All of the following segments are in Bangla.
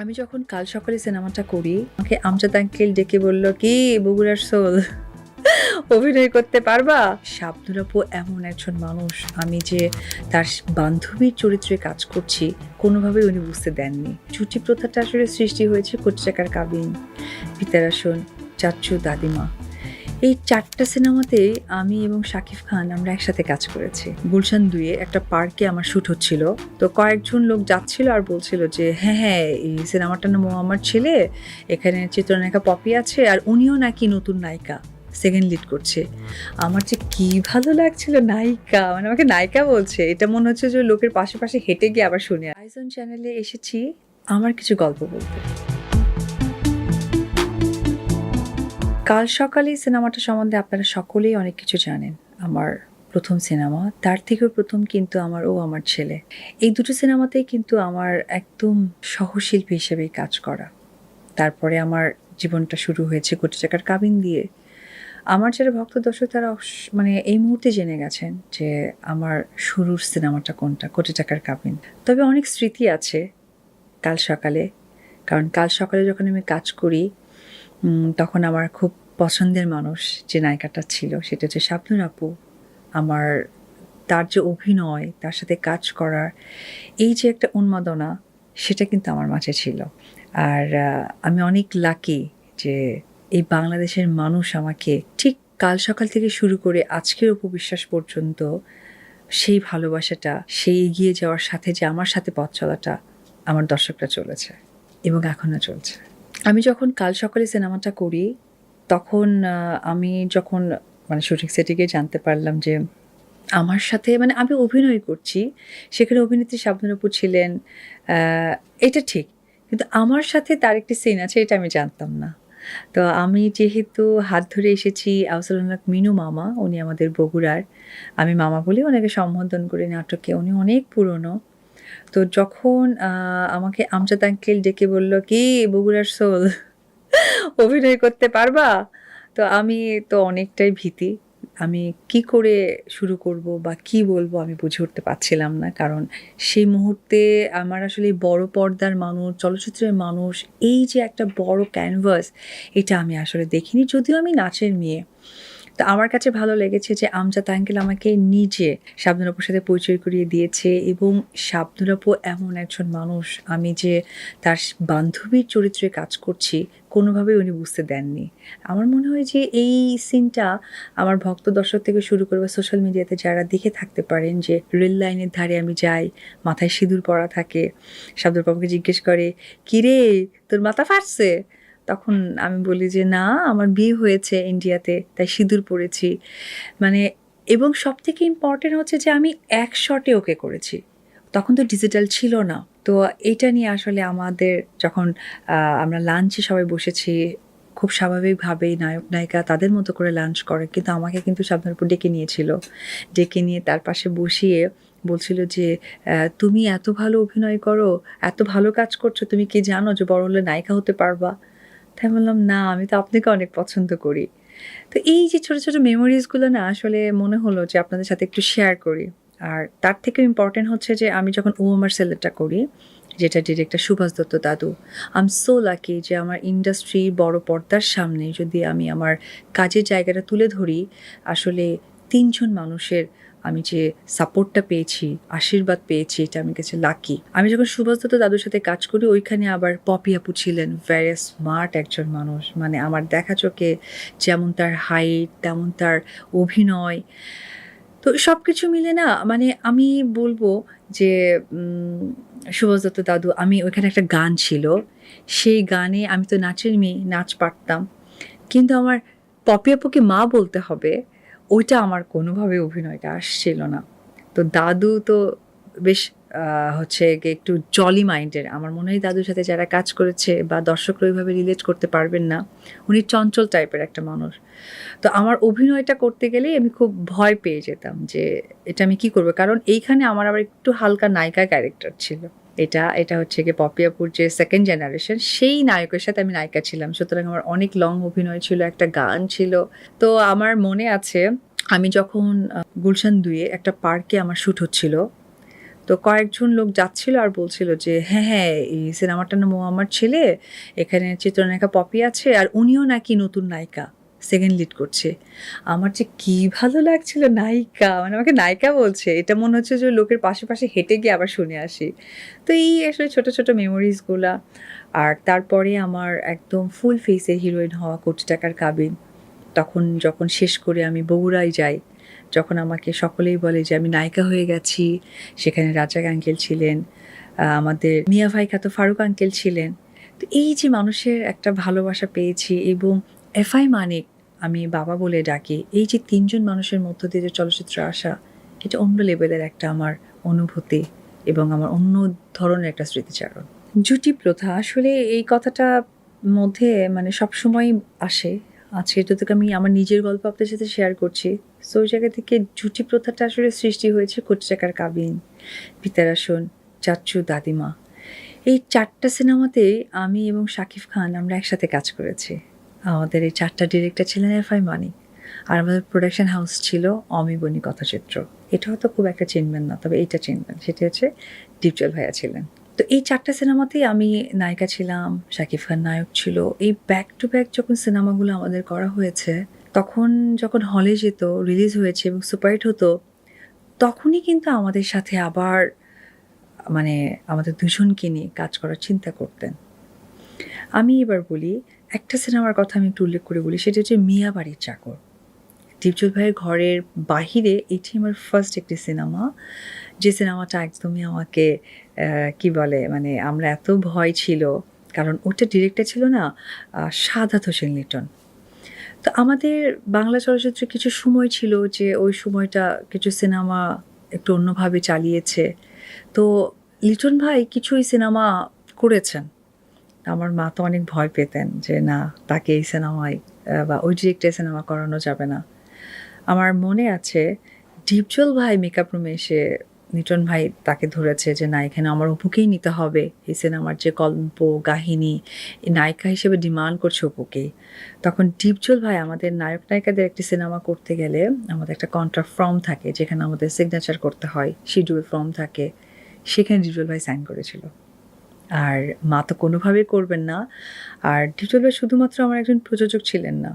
আমি যখন কাল সকালে সিনেমাটা করি, আমাকে আমজাদ আঙ্কেল ডেকে বলল, কি, বগুড়ার সোল? অভিনয় করতে পারবা? শাবনুর আপু এমন একজন মানুষ, আমি যে তার বান্ধবীর চরিত্রে কাজ করছি, কোনোভাবেই উনি বুঝতে দেননি। ছুটি প্রথাটা আসলে সৃষ্টি হয়েছে কোটি টাকার কাবিন পিতারাসন চাচ্চু দাদিমা। এই চারটা সিনেমাতেই আমি এবং শাকিব খান আমরা একসাথে কাজ করেছি। গুলশান দুয়ে একটা পার্কে আমার শ্যুট হচ্ছিল। তো কয়েকজন লোক যাচ্ছিল আর বলছিল যে হ্যাঁ হ্যাঁ এই সিনেমাটার নাম আমার ছেলে, এখানে চিত্রনায়িকা পপি আছে আর উনিও নাকি নতুন নায়িকা সেকেন্ড লিড করছে। আমার যে কি ভালো লাগছিল, নায়িকা মানে আমাকে নায়িকা বলছে। এটা মনে হচ্ছে যে লোকের পাশে পাশে হেঁটে গিয়ে আবার শুনে আইজন চ্যানেলে এসেছি, আমার কিছু গল্প বলতে। কাল সকালে সিনেমাটা সম্বন্ধে আপনারা সকলেই অনেক কিছু জানেন। আমার প্রথম সিনেমা, তার থেকেও প্রথম কিন্তু আমার ও আমার ছেলে। এই দুটো সিনেমাতেই কিন্তু আমার একদম সহশিল্পী হিসেবেই কাজ করা। তারপরে আমার জীবনটা শুরু হয়েছে কোটি টাকার কাবিন দিয়ে। আমার যারা ভক্ত দর্শক, তারা মানে এই মুহূর্তে জেনে গেছেন যে আমার শুরুর সিনেমাটা কোনটা, কোটি টাকার কাবিন। তবে অনেক স্মৃতি আছে কাল সকালে। কারণ কাল সকালে যখন আমি কাজ করি তখন আমার খুব পছন্দের মানুষ যে নায়িকাটা ছিল, সেটা হচ্ছে শাবনুর আপু। আমার, তার যে অভিনয়, তার সাথে কাজ করার, এই যে একটা উন্মাদনা, সেটা কিন্তু আমার মাঝে ছিল। আর আমি অনেক লাকি যে এই বাংলাদেশের মানুষ আমাকে ঠিক কাল সকাল থেকে শুরু করে আজকের উপবিশ্বাস পর্যন্ত সেই ভালোবাসাটা, সেই এগিয়ে যাওয়ার সাথে যে আমার সাথে পথ চলাটা, আমার দর্শকরা চলেছে এবং এখনও চলছে। আমি যখন কাল সকালে সিনেমাটা করি, তখন আমি যখন মানে শুটিং সেটে গিয়ে জানতে পারলাম যে আমার সাথে মানে আমি অভিনয় করছি, সেখানে অভিনেত্রী শাবনুরপুর ছিলেন এটা ঠিক। কিন্তু আমার সাথে তার একটি সিন আছে, এটা আমি জানতাম না। তো আমি যেহেতু হাত ধরে এসেছি আউসাল্লাহ মিনু মামা, উনি আমাদের বগুড়ার। আমি মামা বলে ওনাকে সম্বোধন করি, নাটকে। উনি অনেক পুরনো। তো যখন আমাকে আমজাদ আঙ্কেল ডেকে বলল, কি বগুড়ার সোল অভিনয় করতে পারবা? তো আমি তো অনেকটাই ভীতি। আমি কি করে শুরু করব বা কি বলব আমি বুঝে উঠতে পারছিলাম না। কারণ সেই মুহূর্তে আমার আসলে বড় পর্দার মানুষ, চলচ্চিত্রের মানুষ, এই যে একটা বড় ক্যানভাস এটা আমি আসলে দেখিনি। যদিও আমি নাচের মেয়ে। তো আমার কাছে ভালো লেগেছে যে আমজাদ আঙ্কেল আমাকে নিজে শাবনুরাপুর সাথে পরিচয় করিয়ে দিয়েছে এবং শাবনুরাপু এমন একজন মানুষ, আমি যে তার বান্ধবীর চরিত্রে কাজ করছি, কোনোভাবেই উনি বুঝতে দেননি। আমার মনে হয় যে এই সিনটা আমার ভক্ত দর্শক থেকে শুরু করে বা সোশ্যাল মিডিয়াতে যারা দেখে থাকতে পারেন যে রেল লাইনের ধারে আমি যাই, মাথায় সিঁদুর পরা থাকে শাবনুরাপুকে জিজ্ঞেস করে, কিরে, তোর মাথা ফাটছে? তখন আমি বলি যে, না, আমার বিয়ে হয়েছে ইন্ডিয়াতে, তাই সিঁদুর পরেছি। মানে এবং সব থেকে ইম্পর্টেন্ট হচ্ছে যে, আমি এক শটে ওকে করেছি। তখন তো ডিজিটাল ছিল না। তো এটা নিয়ে আসলে আমাদের যখন আমরা লাঞ্চে সবাই বসেছি, খুব স্বাভাবিকভাবেই নায়ক নায়িকা তাদের মতো করে লাঞ্চ করে, কিন্তু আমাকে কিন্তু সাবধানপুর ডেকে নিয়েছিল। ডেকে নিয়ে তার পাশে বসিয়ে বলছিল যে তুমি এত ভালো অভিনয় করো, এত ভালো কাজ করছ, তুমি কি জানো যে, বড় হলে নায়িকা হতে পারবা? তাই বললাম, না, আমি তো আপনাকে অনেক পছন্দ করি। তো এই যে ছোটো ছোটো মেমোরিজগুলো না, আসলে মনে হলো যে আপনাদের সাথে একটু শেয়ার করি। আর তার থেকে ইম্পর্টেন্ট হচ্ছে যে আমি যখন ও আমার সেলেটটা করি, যেটা ডিরেক্টর সুভাষ দত্ত দাদু আম সো লাকি যে আমার ইন্ডাস্ট্রি বড় পর্দার সামনে যদি আমি আমার কাজের জায়গাটা তুলে ধরি, আসলে তিনজন মানুষের আমি যে সাপোর্টটা পেয়েছি, আশীর্বাদ পেয়েছি, এটা আমি কাছে লাকি আমি যখন সুভাষ দত্ত দাদুর সাথে কাজ করি, ওইখানে আবার পপি আপু ছিলেন ভেরি স্মার্ট একজন মানুষ। মানে আমার দেখা চোখে যেমন তার হাইট তেমন তার অভিনয়। তো সব কিছু মিলে না মানে আমি বলব যে সুভাষ দত্ত দাদু, আমি ওইখানে একটা গান ছিল। সেই গানে আমি তো নাচের মেয়ে, নাচ পারতাম। কিন্তু আমার পপি আপুকে মা বলতে হবে। ওইটা আমার কোনোভাবে অভিনয়টা আসছিল না। তো দাদু তো বেশ হচ্ছে একটু জলি মাইন্ডের আমার মনে হয় দাদুর সাথে যারা কাজ করেছে বা দর্শকরা ওইভাবে রিলেট করতে পারবেন না, উনি চঞ্চল টাইপের একটা মানুষ। তো আমার অভিনয়টা করতে গেলেই আমি খুব ভয় পেয়ে যেতাম যে এটা আমি কি করব? কারণ এইখানে আমার আবার একটু হালকা নায়িকা ক্যারেক্টার ছিল। এটা এটা হচ্ছে গিয়ে পপিয়াপুর যে সেকেন্ড জেনারেশন সেই নায়কের সাথে আমি নায়িকা ছিলাম। সুতরাং আমার অনেক লং অভিনয় ছিল, একটা গান ছিল। তো আমার মনে আছে, আমি যখন গুলশান দুয়ে একটা পার্কে আমার শ্যুট হচ্ছিল, তো কয়েকজন লোক যাচ্ছিল আর বলছিল যে হ্যাঁ হ্যাঁ এই সিনেমাটার নাম ও আমার ছেলে, এখানে চিত্রনায়িকা পপি আছে, আর উনিও নাকি নতুন নায়িকা। সেকেন্ড লিড করছে। আমার যে কি ভালো লাগছিল, নায়িকা। মানে আমাকে নায়িকা বলছে। এটা মনে হচ্ছে যে লোকের পাশে পাশে হেঁটে গিয়ে আবার শুনে আসি। তো এই আসলে ছোট ছোট মেমোরিজগুলা আর তারপরে আমার একদম ফুল ফেসে হিরোইন হওয়া কোটি টাকার কাবিন। তখন যখন শেষ করে আমি বগুড়ায় যাই, যখন আমাকে সকলেই বলে যে, আমি নায়িকা হয়ে গেছি। সেখানে রাজাক আঙ্কেল ছিলেন আমাদের মিয়া ভাই খ্যাত ফারুক আঙ্কেল ছিলেন। তো এই যে মানুষের একটা ভালোবাসা পেয়েছি এবং এফআই মানিক আমি বাবা বলে ডাকি, এই যে তিনজন মানুষের মধ্য দিয়ে যে চলচ্চিত্র আসা, এটা অন্য লেভেলের একটা আমার অনুভূতি এবং আমার অন্য ধরনের একটা স্মৃতিচারণ। জুটি প্রথা, আসলে এই কথাটা মধ্যে মানে সবসময় আসে। আজকে যতটুকু আমি আমার নিজের গল্প আপনার সাথে শেয়ার করছি। সো ওই জায়গা থেকে জুটি প্রথাটা আসলে সৃষ্টি হয়েছে কোটি টাকার কাবিন, পিতারাসন চাচু দাদিমা। এই চারটা সিনেমাতে আমি এবং শাকিব খান আমরা একসাথে কাজ করেছি। আমাদের এই চারটা ডিরেক্টর ছিলেন এফ আই মানি। আর আমাদের প্রোডাকশন হাউস ছিল অমিবনি কথাচিত্র। এটা হয়তো খুব একটা চিনবেন না, তবে এইটা চিনবেন। সেটি হচ্ছে ডিপজল ভাইয়া ছিলেন। তো এই চারটা সিনেমাতেই আমি নায়িকা ছিলাম, শাকিব খান নায়ক ছিল। এই ব্যাক টু ব্যাক যখন সিনেমাগুলো আমাদের করা হয়েছে, তখন যখন হলে যেত রিলিজ হয়েছে এবং সুপারহিট হতো, তখনই কিন্তু আমাদের সাথে আবার মানে আমাদের দুজনকে নিয়ে কাজ করার চিন্তা করতেন। আমি এবার বলি একটা সিনেমার কথা আমি একটু উল্লেখ করে বলি, সেটা হচ্ছে মিয়া বাড়ির চাকর। দীপজল ভাইয়ের ঘরের বাহিরে এটি আমার ফার্স্ট একটি সিনেমা। যে সিনেমাটা একদমই আমাকে কি বলে মানে আমরা এত ভয় ছিল, কারণ ওটা ডিরেক্টর ছিল না সাদাত হোসেন লিটন। তো আমাদের বাংলা চলচ্চিত্রে কিছু সময় ছিল যে ওই সময়টা কিছু সিনেমা একটু অন্যভাবে চালিয়েছে। তো লিটন ভাই কিছুই সিনেমা করেছেন। আমার মা তো অনেক ভয় পেতেন যে, না, তাকে এই সিনেমায় বা ওই ডিরেক্টর সিনেমা করানো যাবে না। আমার মনে আছে, ডিপজল ভাই মেকআপ রুমে এসে নিটন ভাই তাকে ধরেছে যে, না, এখানে আমার অপুকেই নিতে হবে। এই সিনেমার যে গল্প কাহিনী নায়িকা হিসেবে ডিমান্ড করছে অপুকেই। তখন ডিপজল ভাই আমাদের নায়ক নায়িকাদের একটি সিনেমা করতে গেলে আমাদের একটা কন্ট্রাক্ট ফর্ম থাকে, যেখানে আমাদের সিগনেচার করতে হয় শিডিউল ফর্ম থাকে। সেখানে ডিপজল ভাই সাইন করেছিল। আর মা তো কোনোভাবেই করবেন না। আর ভাই শুধুমাত্র আমার একজন প্রযোজক ছিলেন না।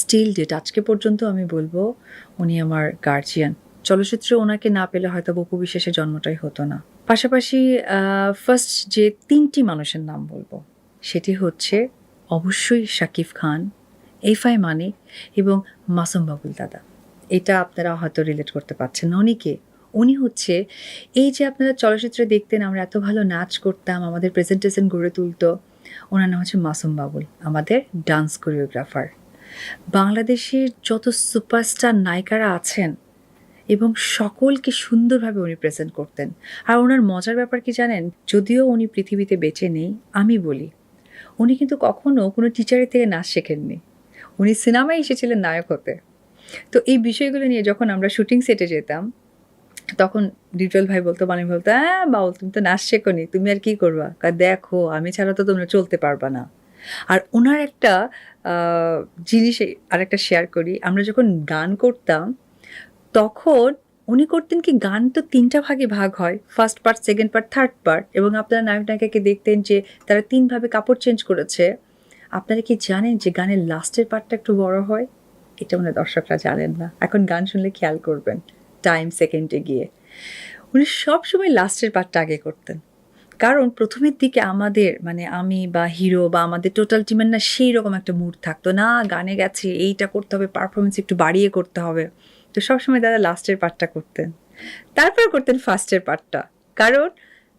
স্টিল ডেট আজকে পর্যন্ত আমি বলব, উনি আমার গার্জিয়ান চলচ্চিত্রে ওনাকে না পেলে হয়তো বপু বিশেষে জন্মটাই হতো না। পাশাপাশি ফার্স্ট যে তিনটি মানুষের নাম বলব, সেটি হচ্ছে অবশ্যই শাকিব খান এফআই মানিক এবং মাসুম বাবুল দাদা। এটা আপনারা হয়তো রিলেট করতে পারছেন। না উনি হচ্ছে, এই যে আপনারা চলচ্চিত্রে দেখতেন, আমরা এত ভালো নাচ করতাম, আমাদের প্রেজেন্টেশন গড়ে তুলতো, ওনার নাম হচ্ছে মাসুম বাবুল, আমাদের ডান্স কোরিওগ্রাফার বাংলাদেশের যত সুপারস্টার নায়িকারা আছেন, এবং সকলকে সুন্দরভাবে উনি প্রেজেন্ট করতেন। আর ওনার মজার ব্যাপার কি জানেন? যদিও উনি পৃথিবীতে বেঁচে নেই, আমি বলি, উনি কিন্তু কখনো কোনো টিচারের থেকে নাচ শেখেননি। উনি সিনেমায় এসেছিলেন নায়ক হতে। তো এই বিষয়গুলো নিয়ে যখন আমরা শুটিং সেটে যেতাম তখন ডিজল ভাই বলতো মানে বলতো হ্যাঁ বাউল, তুমি তো নাচ শেখোনি, তুমি আর কি করবা? দেখো, আমি ছাড়া তো তোমরা চলতে পারবা না। আর ওনার একটা জিনিস আর একটা শেয়ার করি, আমরা যখন গান করতাম, তখন উনি করতেন কি, গান তো তিনটা ভাগে ভাগ হয় first part second part third part এবং আপনারা নায়ক নায়িকাকে দেখতেন যে, তারা তিনভাবে কাপড় চেঞ্জ করেছে। আপনারা কি জানেন যে, গানের লাস্টের পার্টটা একটু বড় হয়? এটা মানে দর্শকরা জানেন না। এখন গান শুনলে খেয়াল করবেন। টাইম সেকেন্ডে গিয়ে। উনি সবসময় লাস্টের পার্টটা আগে করতেন। কারণ প্রথমের দিকে আমাদের মানে আমি বা হিরো বা আমাদের টোটাল টিমের না সেই রকম একটা মুড থাকতো। না, গানে গেছে, এইটা করতে হবে পারফরমেন্স একটু বাড়িয়ে করতে হবে। তো সবসময় দাদা লাস্টের পার্টটা করতেন। তারপর করতেন ফার্স্টের পার্টটা কারণ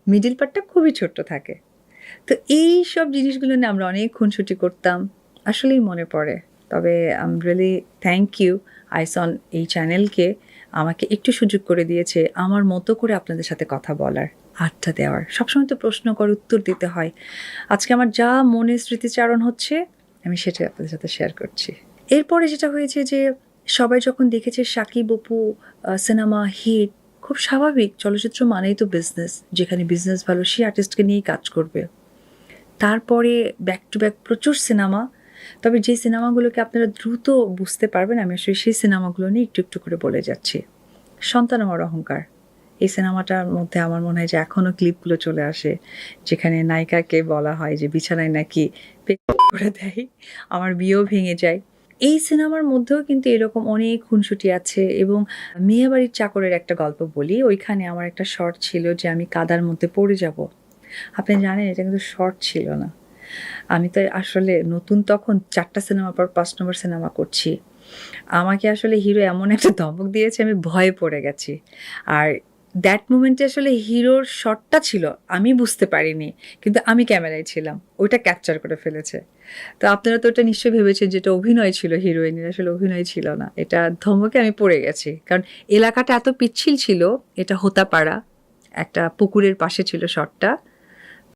মিডিল পার্টটা খুবই ছোট্ট থাকে। তো এই সব জিনিসগুলো নিয়ে আমরা অনেক খুনসুটি করতাম। আসলেই মনে পড়ে। তবে আম রিয়েলি থ্যাংক ইউ আইসন এই চ্যানেলকে আমাকে একটু সুযোগ করে দিয়েছে আমার মতো করে আপনাদের সাথে কথা বলার, আড্ডা দেওয়ার। সবসময় তো প্রশ্ন করে উত্তর দিতে হয়। আজকে আমার যা মনে স্মৃতিচারণ হচ্ছে, আমি সেটাই আপনাদের সাথে শেয়ার করছি। এরপরে যেটা হয়েছে যে, সবাই যখন দেখেছে সাকিব অপু সিনেমা হিট খুব স্বাভাবিক, চলচ্চিত্র মানেই তো বিজনেস যেখানে বিজনেস ভালো, সেই আর্টিস্টকে নিয়েই কাজ করবে। তারপরে ব্যাক টু ব্যাক প্রচুর সিনেমা তবে যে সিনেমাগুলোকে আপনারা দ্রুত বুঝতে পারবেন, আমি আসলে সেই সিনেমাগুলো নিয়ে একটু একটু করে বলে যাচ্ছি। সন্তান আমার অহংকার। এই সিনেমাটার মধ্যে আমার মনে হয় যে এখনও ক্লিপগুলো চলে আসে, যেখানে নায়িকাকে বলা হয় যে বিছানায় নাকি করে দেয়, আমার বিয়েও ভেঙে যায়। এই সিনেমার মধ্যেও কিন্তু এরকম অনেক খুনসুটি আছে এবং মেয়েবাড়ির চাকরের একটা গল্প বলি, ওইখানে আমার একটা শর্ট ছিল যে আমি কাদার মধ্যে পড়ে যাব। আপনি জানেন এটা কিন্তু শর্ট ছিল না। আমি তো আসলে নতুন তখন চারটা সিনেমা পর পাঁচ নম্বর সিনেমা করছি। আমাকে আসলে হিরো এমন একটা ধমক দিয়েছে, আমি ভয়ে পড়ে গেছি। আর দ্যাট মোমেন্টে আসলে হিরোর শটটা ছিল, আমি বুঝতে পারিনি, কিন্তু আমি ক্যামেরায় ছিলাম, ওইটা ক্যাপচার করে ফেলেছে। তো আপনারা তো ওটা নিশ্চয়ই ভেবেছেন যেটা অভিনয় ছিল হিরোইনের আসলে অভিনয় ছিল না। এটা ধমকে আমি পড়ে গেছি, কারণ এলাকাটা এত পিচ্ছিল ছিল, এটা হোতাপাড়া, একটা পুকুরের পাশে ছিল শটটা